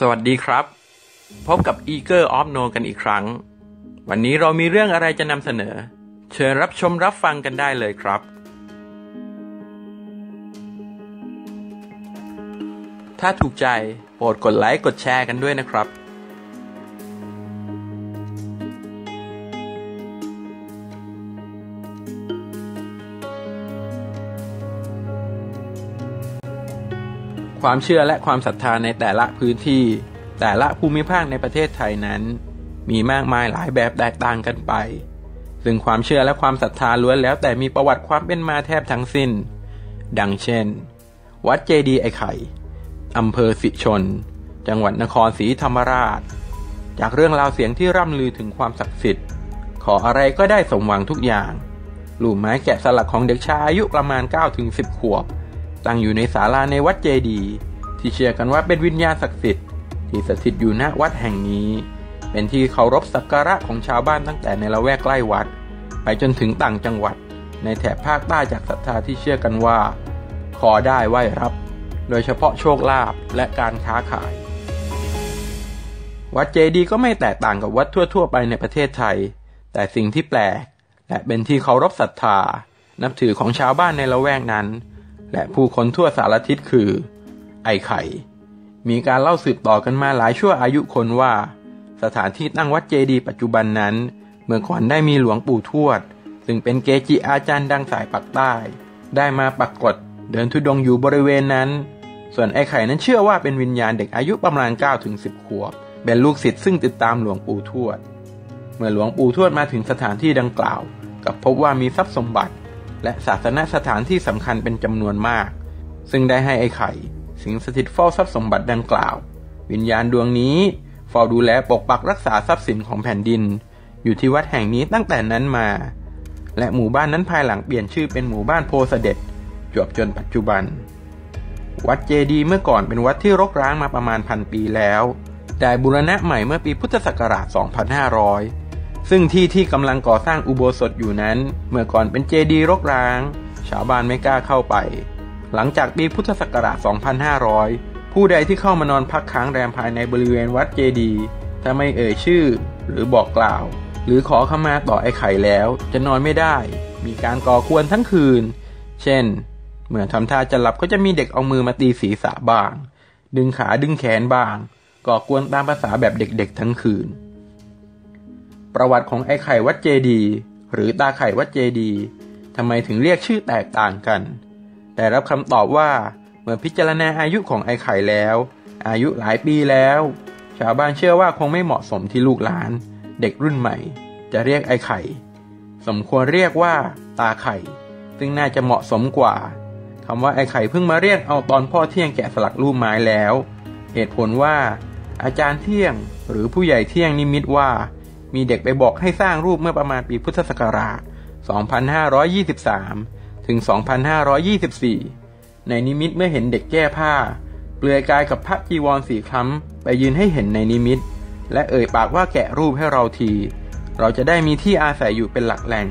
สวัสดีครับ พบกับ Eager of No กันอีกครั้ง วันนี้เรามีเรื่องอะไรจะนำเสนอ เชิญรับชมรับฟังกันได้เลยครับ ถ้าถูกใจโปรดกดไลค์กดแชร์กันด้วยนะครับ ความเชื่อและความศรัทธาในแต่ละพื้นที่ แต่ละภูมิภาคในประเทศไทยนั้น มีมากมายหลายแบบแตกต่างกันไป ซึ่งความเชื่อและความศรัทธาล้วนแล้วแต่มีประวัติความเป็นมาแทบทั้งสิ้น ดังเช่น วัดเจดีย์ไอไข่อำเภอสิชน จังหวัดนครศรีธรรมราช จากเรื่องราวเสียงที่ร่ำลือถึงความศักดิ์สิทธิ์ ขออะไรก็ได้สมหวังทุกอย่างลูกไม้แกะสลักของเด็กชายอายุประมาณ 9-10 ขวบ ตั้งอยู่ในศาลาในวัดเจดี ที่เชื่อกันว่าเป็นวิญญาณศักดิ์สิทธิ์ที่สถิตอยู่ณวัดแห่งนี้ เป็นที่เคารพสักการะของชาวบ้านตั้งแต่ในละแวกใกล้วัด ไปจนถึงต่างจังหวัด ในแถบภาคใต้จากศรัทธาที่เชื่อกันว่า ขอได้ไหวรับ โดยเฉพาะโชคลาภและการค้าขาย วัดเจดีก็ไม่แตกต่างกับวัดทั่ว ๆ ไปในประเทศไทย แต่สิ่งที่แปลกและเป็นที่เคารพศรัทธา นับถือของชาวบ้านในละแวกนั้น และผู้คนทั่วสารทิศคือ ไอไข่ มีการเล่าสืบต่อกันมาหลายชั่วอายุคนว่า สถานที่ตั้งวัดเจดีย์ปัจจุบันนั้น เมื่อก่อนได้มีหลวงปู่ทวด ซึ่งเป็นเกจิอาจารย์ดังสายปักใต้ ได้มาปักกฏเดินทุดงอยู่บริเวณนั้น ส่วนไอ้ไข่นั้นเชื่อว่าเป็นวิญญาณเด็กอายุประมาณ9ถึง10 ขวบ เป็นลูกศิษย์ซึ่งติดตามหลวงปู่ทวด เมื่อหลวงปู่ทวดมาถึงสถานที่ดังกล่าวกับพบว่ามีทรัพย์สมบัติ และศาสนสถานที่สำคัญเป็นจำนวนมาก ซึ่งได้ให้ไอ้ไข่ สิงสถิตเฝ้าทรัพย์สมบัติดังกล่าว วิญญาณดวงนี้เฝ้าดูแลปกปักรักษาทรัพย์สินของแผ่นดิน อยู่ที่วัดแห่งนี้ตั้งแต่นั้นมา และหมู่บ้านนั้นภายหลังเปลี่ยนชื่อเป็นหมู่บ้านโพสเด็จจวบจนปัจจุบัน วัดเจดีเมื่อก่อนเป็นวัดที่รกร้างมาประมาณพันปีแล้ว ได้บูรณะใหม่เมื่อปีพุทธศักราช 2500 ซึ่งที่ที่กำลังก่อสร้างอุโบสถอยู่นั้น เมื่อก่อนเป็นเจดีย์รกร้าง ชาวบ้านไม่กล้าเข้าไป หลังจากปีพุทธศักราช 2500 ผู้ใดที่เข้ามานอนพักค้างแรมภายในบริเวณวัดเจดีย์ถ้าไม่เอ่ยชื่อ หรือบอกกล่าว หรือขอขมาต่อไอ้ไข่แล้ว จะนอนไม่ได้ มีการก่อควรทั้งคืน เช่น เมื่อทำท่าจะหลับก็จะมีเด็กเอามือมาตีศีรษะบ้าง ดึงขาดึงแขนบ้าง ก่อกวนตามภาษาแบบเด็กๆทั้งคืน ประวัติของไอ้ไข่วัดเจดี หรือตาไข่วัดเจดีทำไมถึงเรียกชื่อแตกต่างกันแต่รับคำตอบว่าเมื่อพิจารณาอายุของไอ้ไข่แล้ว อายุหลายปีแล้ว ชาวบ้านเชื่อว่าคงไม่เหมาะสมที่ลูกหลาน เด็กรุ่นใหม่ จะเรียกไอ้ไข่ สมควรเรียกว่าตาไข่ ซึ่งน่าจะเหมาะสมกว่าคำว่าไอ้ไข่เพิ่งมาเรียกเอาตอนพ่อเที่ยงแกะสลักรูปไม้แล้ว เหตุผลว่า อาจารย์เที่ยงหรือผู้ใหญ่เที่ยงนิมิตว่า มีเด็กไปบอกให้สร้างรูปเมื่อประมาณปีพุทธศักราช 2523 ถึง 2524 ในนิมิตเมื่อเห็นเด็กแก้ผ้า เปลือยกายกับพระจีวรสีคล้ำไปยืนให้เห็นในนิมิต และเอ่ยปากว่าแกะรูปให้เราที เราจะได้มีที่อาศัยอยู่เป็นหลักแหล่ง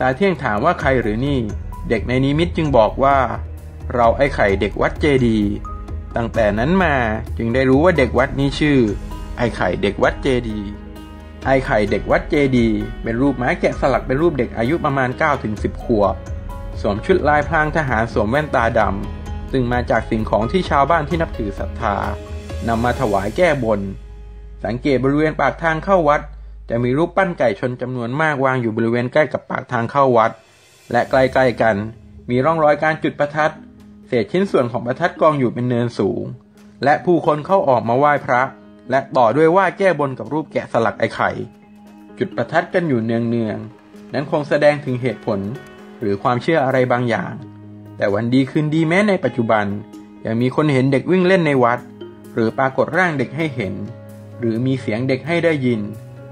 ตาเที่ยงถามว่าใครหรือนี่ เด็กในนิมิตจึงบอกว่า เราไอ้ไข่เด็กวัดเจดีตั้งแต่นั้นมาจึงได้รู้ว่าเด็กวัดนี้ชื่อ ไอ้ไข่เด็กวัดเจดี ไอไข่เด็กวัดเจดี เป็นรูปไม้แกะสลักเป็นรูปเด็กอายุประมาณ 9-10 ขวบ สวมชุดลายพรางทหารสวมแว่นตาดำซึ่งมาจากสิ่งของที่ชาวบ้านที่นับถือศรัทธานำมาถวายแก้บน สังเกตบริเวณปากทางเข้าวัด จะมีรูปปั้นไก่ชนจำนวนมากวางอยู่บริเวณใกล้กับปากทางเข้าวัด และใกล้ๆกัน มีร่องรอยการจุดประทัด เศษชิ้นส่วนของประทัดกองอยู่เป็นเนินสูง และผู้คนเข้าออกมาไหว้พระ และต่อด้วยไหว้แก้บนกับรูปแกะสลักไอ้ไข่ จุดประทัดกันอยู่เนืองๆ นั้นคงแสดงถึงเหตุผลหรือความเชื่ออะไรบางอย่าง แต่วันดีคืนดีแม้ในปัจจุบัน ยังมีคนเห็นเด็กวิ่งเล่นในวัด หรือปรากฏร่างเด็กให้เห็น หรือมีเสียงเด็กให้ได้ยิน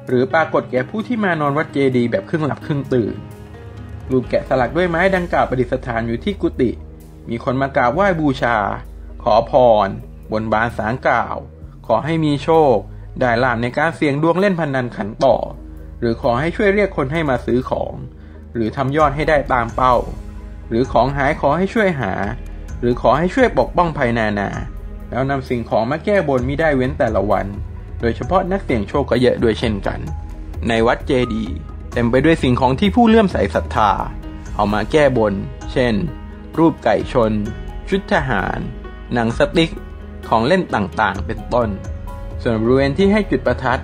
หรือปรากฏแก่ผู้ที่มานอนวัดเจดีแบบครึ่งหลับครึ่งตื่นรูปแกะสลักด้วยไม้ดังกล่าวประดิษฐานอยู่ที่กุฏิมีคนมากราบไหว้บูชา ขอพร บนบานสารกล่าว ขอให้มีโชค ได้ลาภในการเสี่ยงดวงเล่นพนันขันต่อ หรือขอให้ช่วยเรียกคนให้มาซื้อของ หรือทำยอดให้ได้ตามเป้า หรือของหายขอให้ช่วยหา หรือขอให้ช่วยปกป้องภัยนานา แล้วนำสิ่งของมาแก้บนมิได้เว้นแต่ละวัน โดยเฉพาะนักเสี่ยงโชคก็เยอะด้วยเช่นกัน ในวัดเจดีเต็มไปด้วยสิ่งของที่ผู้เลื่อมใสศรัทธา เอามาแก้บน เช่น รูปไก่ชน ชุดทหาร หนังสติ๊ก ของเล่นต่างๆ เป็นต้น ส่วนบริเวณที่ให้จุดประทัด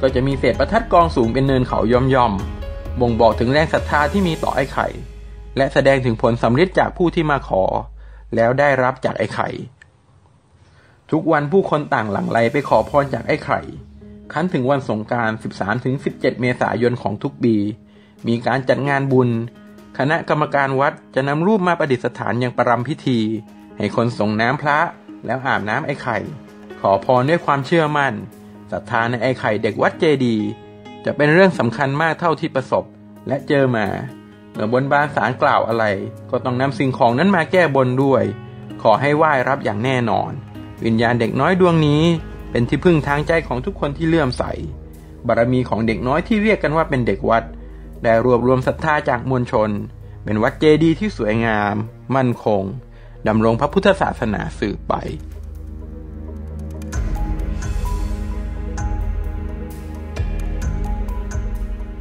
ก็จะมีเศษประทัดกองสูงเป็นเนินเขาย่อมๆบ่งบอกถึงแรงศรัทธาที่มีต่อไอ้ไข่ และแสดงถึงผลสำเร็จจากผู้ที่มาขอ แล้วได้รับจากไอ้ไข่ ทุกวันผู้คนต่างหลั่งไหลไปขอพรจากไอ้ไข่คันถึงวันสงการ 13-17 เมษายนของทุกปี มีการจัดงานบุญ คณะกรรมการวัดจะนำรูปมาประดิษฐานยังประรำพิธี ให้คนส่งน้ำพระ แล้วอาบน้ำไอ้ไข่ ขอพรด้วยความเชื่อมั่นศรัทธาในไอ้ไข่เด็กวัดเจดี จะเป็นเรื่องสำคัญมากเท่าที่ประสบและเจอมาเมื่อบนบานสารกล่าวอะไร ก็ต้องนำสิ่งของนั้นมาแก้บนด้วย ขอให้ไหว้รับอย่างแน่นอน วิญญาณเด็กน้อยดวงนี้เป็นที่พึ่งทางใจของทุกคนที่เลื่อมใส บารมีของเด็กน้อยที่เรียกกันว่าเป็นเด็กวัด ได้รวบรวมศรัทธาจากมวลชน เป็นวัดเจดีย์ที่สวยงาม มั่นคง ดำรงพระพุทธศาสนาสืบไป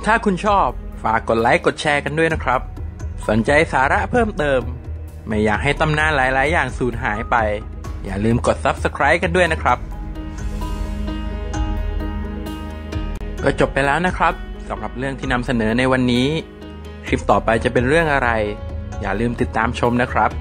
ถ้าคุณชอบฝากกดไลค์กดแชร์กันด้วยนะครับ สนใจสาระเพิ่มเติม ไม่อยากให้ตำนานหลาย ๆ อย่างสูญหายไป อย่าลืมกด Subscribe กันด้วยนะครับ ก็จบไปแล้วนะครับสำหรับเรื่องที่นำเสนอในวันนี้ คลิปต่อไปจะเป็นเรื่องอะไร อย่าลืมติดตามชมนะครับ